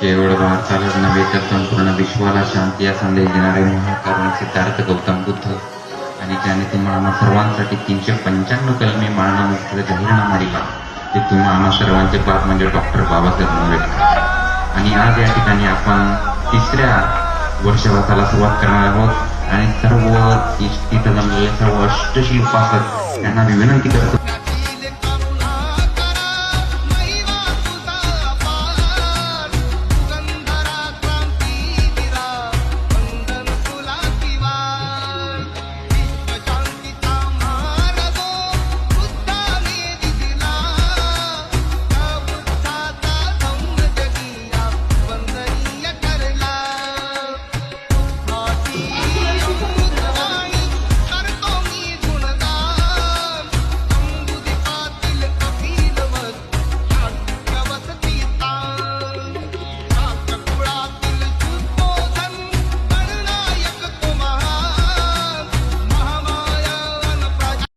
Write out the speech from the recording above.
केवळ भारतालाच नव्हे तर संपूर्ण विश्वाला शांती या संदेश देणारे महाकारण सिद्धार्थ गौतम बुद्ध. आणि ज्याने तुम्हा आम्हा सर्वांसाठी तीनशे पंच्याण्णव कलमे मारण्यामुक्त जाहीरनामा दिला. ते तुम्हा आम्हा सर्वांचे बाप म्हणजे डॉक्टर बाबासाहेब आंबेडकर. आणि आज या ठिकाणी आपण तिसऱ्या वर्षवासाला सुरुवात करणार आहोत. आणि सर्व तिथं जमलेले सर्व अष्टशील उपासक यांना मी विनंती करतो.